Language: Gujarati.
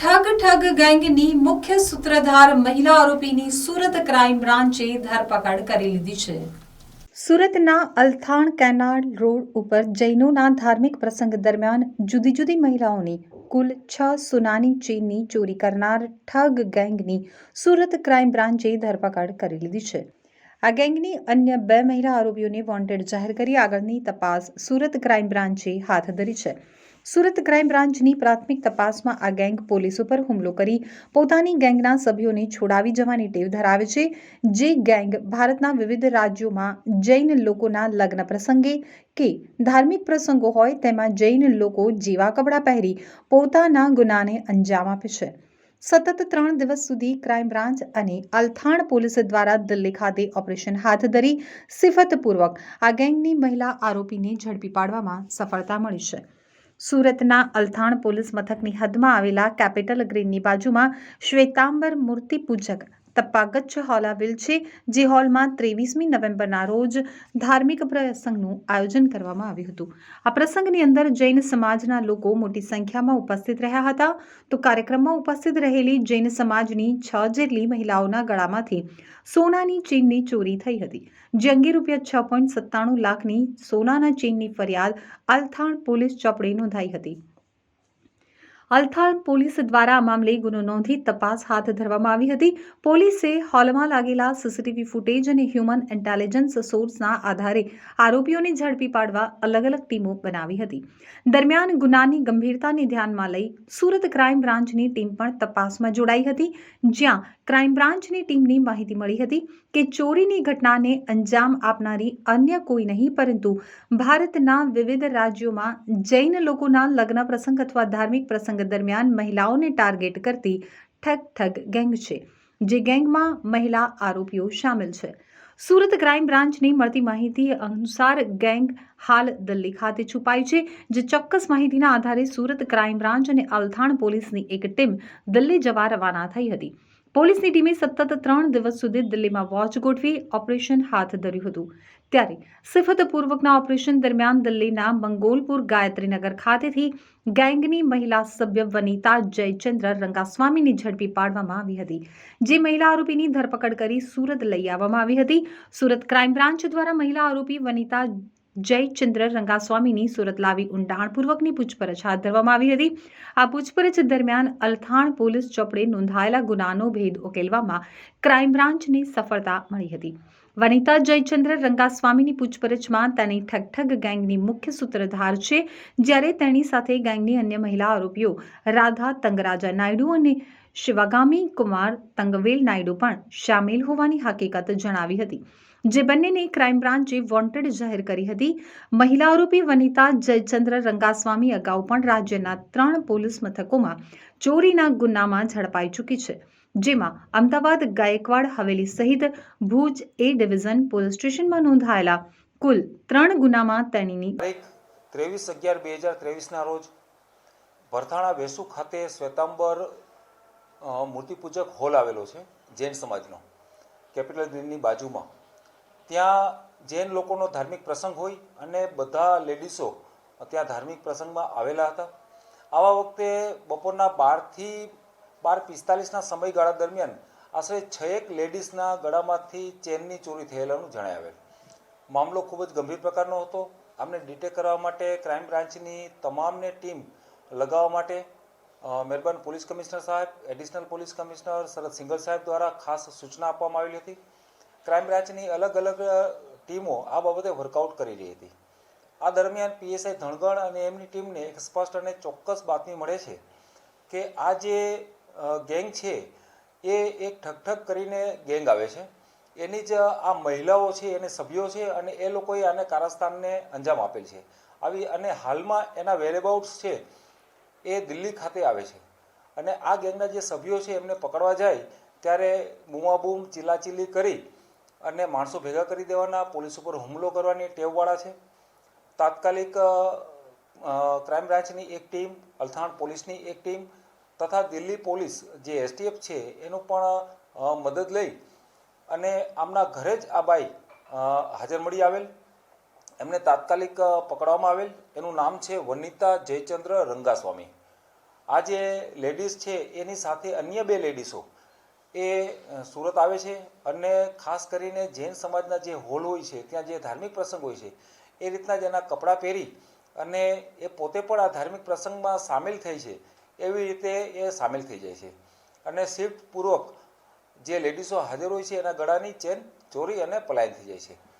ઠગ ઠગ ગેંગની મુખ્ય સૂત્રધાર મહિલા આરોપીની સુરત ક્રાઇમ બ્રાન્ચે ધરપકડ કરી લીધી છે. સુરતના અલથાણ કેનાલ રોડ ઉપર જૈનોના ધાર્મિક પ્રસંગ દરમિયાન જુદી જુદી મહિલાઓની કુલ છ સોનાની ચેનની ચોરી કરનાર ઠગ ગેંગની સુરત ક્રાઇમ બ્રાન્ચે ધરપકડ કરી લીધી છે. આ ગેંગની અન્ય બે મહિલા આરોપીઓને વોન્ટેડ જાહેર કરી આગળની તપાસ સુરત ક્રાઇમ બ્રાન્ચે હાથ ધરી છે. સુરત ક્રાઇમ બ્રાન્ચની પ્રાથમિક તપાસમાં આ ગેંગ પોલીસ ઉપર હુમલો કરી પોતાની ગેંગના સભ્યોને છોડાવી જવાની ટેવ ધરાવે છે. જે ગેંગ ભારતના વિવિધ રાજ્યોમાં જૈન લોકોના લગ્ન પ્રસંગે કે ધાર્મિક પ્રસંગો હોય તેમાં જૈન લોકો જેવા કપડાં પહેરી પોતાના ગુનાને અંજામ આપે છે. સતત ત્રણ દિવસ સુધી ક્રાઇમ બ્રાન્ચ અને અલથાણ પોલીસ દ્વારા દિલ્હી ખાતે ઓપરેશન હાથ ધરી સિફતપૂર્વક આ ગેંગની મહિલા આરોપીને ઝડપી પાડવામાં સફળતા મળી છે. સુરતના અલથાણ પોલીસ મથકની હદમાં આવેલા કેપિટલ ગ્રીનની બાજુમાં શ્વેતાંબર મૂર્તિ પૂજક તપ્પાગચ્છ હોલ આવેલ છે, જે હોલમાં ત્રેવીસમી નવેમ્બરના રોજ ધાર્મિક પ્રસંગનું આયોજન કરવામાં આવ્યું હતું. આ પ્રસંગની અંદર જૈન સમાજના લોકો મોટી સંખ્યામાં ઉપસ્થિત રહ્યા હતા. તો કાર્યક્રમમાં ઉપસ્થિત રહેલી જૈન સમાજની છ જેટલી મહિલાઓના ગળામાંથી સોનાની ચેનની ચોરી થઈ હતી. જે અંગે રૂપિયા છ પોઈન્ટ સત્તાણું લાખની સોનાના ચેનની ફરિયાદ અલથાણ પોલીસ ચોપડે નોંધાઈ હતી. અલથાણ પોલીસ દ્વારા આ મામલે ગુનો નોંધી તપાસ હાથ ધરવામાં આવી હતી. પોલીસે હોલમાં લાગેલા સીસીટીવી ફૂટેજ અને હ્યુમન ઇન્ટેલિજન્સ સોર્સના આધારે આરોપીઓને ઝડપી પાડવા અલગ અલગ ટીમો બનાવી હતી. દરમિયાન ગુનાની ગંભીરતાને ધ્યાનમાં લઈ સુરત ક્રાઇમ બ્રાન્ચની ટીમ પણ તપાસમાં જોડાઈ હતી. જ્યાં ક્રાઇમ બ્રાન્ચની ટીમની માહિતી મળી હતી કે ચોરીની ઘટનાને અંજામ આપનારી અન્ય કોઈ નહીં, પરંતુ ભારતના વિવિધ રાજ્યોમાં જૈન લોકોના લગ્ન પ્રસંગ અથવા ધાર્મિક પ્રસંગ દરમિયાન મહિલાઓને ટાર્ગેટ કરતી ઠગ ઠગ ગેંગ છે, જે ગેંગમાં મહિલા આરોપીઓ સામેલ છે. સુરત ક્રાઇમ બ્રાન્ચની મળતી માહિતી અનુસાર ગેંગ હાલ દિલ્હી ખાતે છુપાઈ છે, જે ચોક્કસ માહિતીના આધારે સુરત ક્રાઇમ બ્રાન્ચ અને અલથાણ પોલીસની એક ટીમ દિલ્હી જવા રવાના થઈ હતી. પોલીસની ટીમે સતત ત્રણ દિવસ સુધી દિલ્હીમાં વોચ ગોઠવી ઓપરેશન હાથ ધર્યું હતું. ત્યારે સિફતપૂર્વકના ઓપરેશન દરમિયાન દિલ્હીના મંગોલપુર ગાયત્રીનગર ખાતેથી ગેંગની મહિલા સભ્ય વનિતા જયચંદ્ર રંગાસ્વામીની ઝડપી પાડવામાં આવી હતી. જે મહિલા આરોપીની ધરપકડ કરી સુરત લઈ આવવામાં આવી હતી. સુરત ક્રાઇમ બ્રાન્ચ દ્વારા મહિલા આરોપી વનિતા જયચંદ્ર રંગાસ્વામીની સુરત લાવી ઊંડાણપૂર્વકની પૂછપરછ હાથ ધરવામાં આવી હતી. આ પૂછપરછ દરમિયાન અલથાણ પોલીસ ચોપડે નોંધાયેલા ગુનાનો ભેદ ઉકેલવામાં ક્રાઇમ બ્રાન્ચને સફળતા મળી હતી. વનિતા જયચંદ્ર રંગાસ્વામીની પૂછપરછમાં તેની ઠગઠગ ગેંગની મુખ્ય સૂત્રધાર છે, જ્યારે તેની સાથે ગેંગની અન્ય મહિલા આરોપીઓ રાધા તંગરાજા નાયડુ અને શિવાગામી કુમાર તંગવેલ નાયડુ પણ સામેલ હોવાની હકીકત જણાવી હતી. જે બંનેને ક્રાઇમ બ્રાન્ચે વોન્ટેડ જાહેર કરી હતી. મહિલા આરોપી વનિતા જયચંદ્ર રંગાસ્વામી અગાઉ પણ રાજ્યના ત્રણ પોલીસ મથકોમાં ચોરીના ગુનામાં ઝડપાઈ ચૂકી છે. જેમાં અમદાવાદ, ગાયકવાડ, હવેલી સહિત ભુજ એ ડિવિઝન પોલીસ સ્ટેશનમાં નોંધાયેલા કુલ ત્રણ ગુનામાં તેણીની તારીખ ત્રેવીસ અગિયાર બે હજાર ત્રેવીસના રોજ ભરથાણા વેસુ ખાતે શ્વેતાંબર મૂર્તિપૂજક હોલ આવેલો છે, જૈન સમાજનો. કેપિટલ ગ્રીનની બાજુમાં. ત્યાં જૈન લોકોનો ધાર્મિક પ્રસંગ હોય અને બધા લેડીસો ત્યાં ધાર્મિક પ્રસંગમાં આવેલા હતા. આવા વખતે બપોરના બારથી બાર પિસ્તાલીસના સમયગાળા દરમિયાન આશરે છએક લેડીઝના ગળામાંથી ચેનની ચોરી થયેલાનું જણાવેલ મામલો ખૂબ જ ગંભીર પ્રકારનો હતો. આમને ડિટેક કરવા માટે ક્રાઇમ બ્રાન્ચની તમામને ટીમ લગાવવા માટે મહેરબાન પોલીસ કમિશનર સાહેબ, additional police commissioner Sharad Singhal સાહેબ દ્વારા ખાસ સૂચના આપવામાં આવેલી હતી. ક્રાઇમ બ્રાન્ચની અલગ અલગ ટીમો આ બાબતે વર્કઆઉટ કરી રહી હતી. આ દરમિયાન પીએસઆઈ ધણગણ અને એમની ટીમને એક સ્પષ્ટ અને ચોક્કસ બાતમી મળે છે કે આ જે ગેંગ છે, એ એક ઠકઠક કરીને ગેંગ આવે છે. એની જ આ મહિલાઓ છે, એને સભ્યો છે અને એ લોકોએ આને કારસ્તાનને અંજામ આપેલ છે. આવી અને હાલમાં એના વેરેબાઉટ્સ છે એ દિલ્હી ખાતે આવે છે. અને આ ગેંગના જે સભ્યો છે એમને પકડવા જાય ત્યારે બૂમાબૂમ, ચીલાચીલી કરી અને માણસો ભેગા કરી દેવાના, પોલીસ ઉપર હુમલો કરવાની ટેવવાળા છે. તાત્કાલિક ક્રાઇમ બ્રાન્ચની એક ટીમ, અલથાણ પોલીસની એક ટીમ તથા દિલ્હી પોલીસ જે એસટીએફ છે એનું પણ મદદ લઈ અને આમના ઘરે જ આ બાઈ હાજર મળી આવેલ. એમને તાત્કાલિક પકડવામાં આવેલ. એનું નામ છે વનિતા જયચંદ્ર રંગાસ્વામી. આ જે લેડીઝ છે એની સાથે અન્ય બે લેડીઝો એ સુરત આવે છે અને ખાસ કરીને જૈન સમાજના જે હોલ હોય છે, ત્યાં જે ધાર્મિક પ્રસંગ હોય છે, એ રીતના જ એના કપડાં પહેરી અને એ પોતે પણ આ ધાર્મિક પ્રસંગમાં સામેલ થઈ છે, એવી રીતે એ સામેલ થઈ જાય છે. અને શિફ્ટપૂર્વક જે લેડીઝો હાજર હોય છે એના ગળાની ચેન ચોરી અને પલાયન થઈ જાય છે.